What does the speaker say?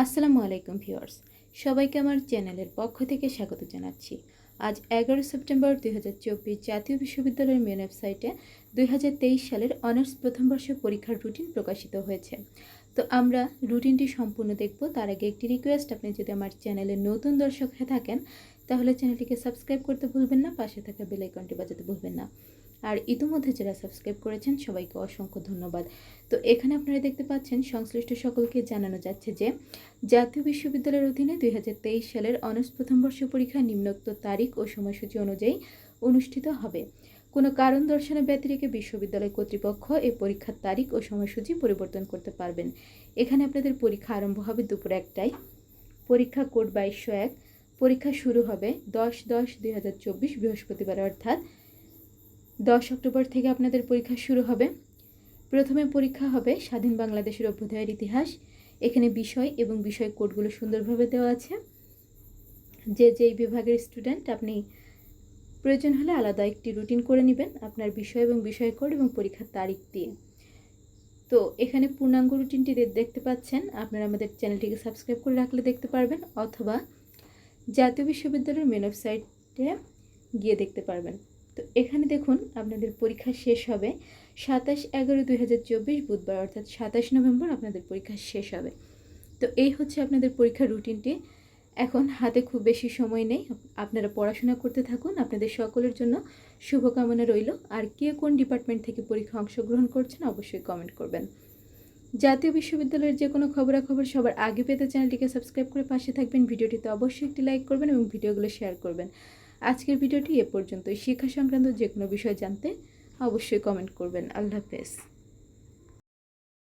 আসসালামু আলাইকুম ভিউয়ার্স, সবাইকে আমার চ্যানেলের পক্ষ থেকে স্বাগত জানাচ্ছি। আজ এগারো সেপ্টেম্বর দুই হাজার চব্বিশ জাতীয় বিশ্ববিদ্যালয়ের মেন ওয়েবসাইটে দুই হাজার তেইশ সালের অনার্স প্রথম বর্ষ পরীক্ষার রুটিন প্রকাশিত হয়েছে। তো আমরা রুটিনটি সম্পূর্ণ দেখব, তার আগে একটি রিকোয়েস্ট আপনি যদি আমার চ্যানেলে নতুন দর্শক হয়ে থাকেন, তাহলে চ্যানেলটিকে সাবস্ক্রাইব করতে ভুলবেন না, পাশে থাকা বেল আইকনটি বাজাতে ভুলবেন না। আর ইতিমধ্যে যারা সাবস্ক্রাইব করেছেন, সবাইকে অসংখ্য ধন্যবাদ। তো এখানে আপনারা দেখতে পাচ্ছেন, সংশ্লিষ্ট সকলকে জানানো যাচ্ছে যে, জাতীয় বিশ্ববিদ্যালয়ের অধীনে দুই হাজার তেইশ সালের অনার্স প্রথম বর্ষ পরীক্ষা নিম্নোক্ত তারিখ ও সময়সূচি অনুযায়ী অনুষ্ঠিত হবে। কোনো কারণ দর্শনে ব্যতিরেকে বিশ্ববিদ্যালয় কর্তৃপক্ষ এই পরীক্ষার তারিখ ও সময়সূচি পরিবর্তন করতে পারবেন। এখানে আপনাদের পরীক্ষা আরম্ভ হবে দুপুর একটায়। পরীক্ষা কোড বাইশশো এক। পরীক্ষা শুরু হবে দশ দশ দুই বৃহস্পতিবার, অর্থাৎ দশ অক্টোবর থেকে আপনাদের পরীক্ষা শুরু হবে। প্রথমে পরীক্ষা হবে স্বাধীন বাংলাদেশের অভ্যুদয়ের ইতিহাস। এখানে বিষয় এবং বিষয় কোডগুলো সুন্দরভাবে দেওয়া আছে। যে যেই বিভাগের স্টুডেন্ট আপনি প্রয়োজন হলে আলাদা একটি রুটিন করে নেবেন আপনার বিষয় এবং বিষয় কোড এবং পরীক্ষার তারিখ দিয়ে। তো এখানে পূর্ণাঙ্গ রুটিনটি দেখতে পাচ্ছেন। আপনারা আমাদের চ্যানেলটিকে সাবস্ক্রাইব করে রাখলে দেখতে পারবেন অথবা জাতীয় বিশ্ববিদ্যালয়ের মেন ওয়েবসাইটে গিয়ে দেখতে পারবেন। তো এখানে দেখুন আপনাদের পরীক্ষা শেষ হবে সাতাশ এগারো দুই হাজার চব্বিশ বুধবার, অর্থাৎ সাতাশ নভেম্বর আপনাদের পরীক্ষা শেষ হবে। তো এই হচ্ছে আপনাদের পরীক্ষার রুটিনটি। এখন হাতে খুব বেশি সময় নেই, আপনারা পড়াশোনা করতে থাকুন, আপনাদের সকলের জন্য শুভকামনা রইল। আর কে কোন ডিপার্টমেন্ট থেকে পরীক্ষা অংশগ্রহণ করছেন অবশ্যই কমেন্ট করবেন। জাতীয় বিশ্ববিদ্যালয়ের যে কোনো খবরাখবর সবার আগে পেতে চ্যানেলটিকে সাবস্ক্রাইব করে পাশে থাকবেন, ভিডিওটিতে অবশ্যই একটি লাইক করবেন এবং ভিডিওগুলো শেয়ার করবেন। আজকের ভিডিওটি এ পর্যন্তই। শিক্ষা সংক্রান্ত যে কোনো বিষয় জানতে অবশ্যই কমেন্ট করবেন। আল্লাহ হাফেজ।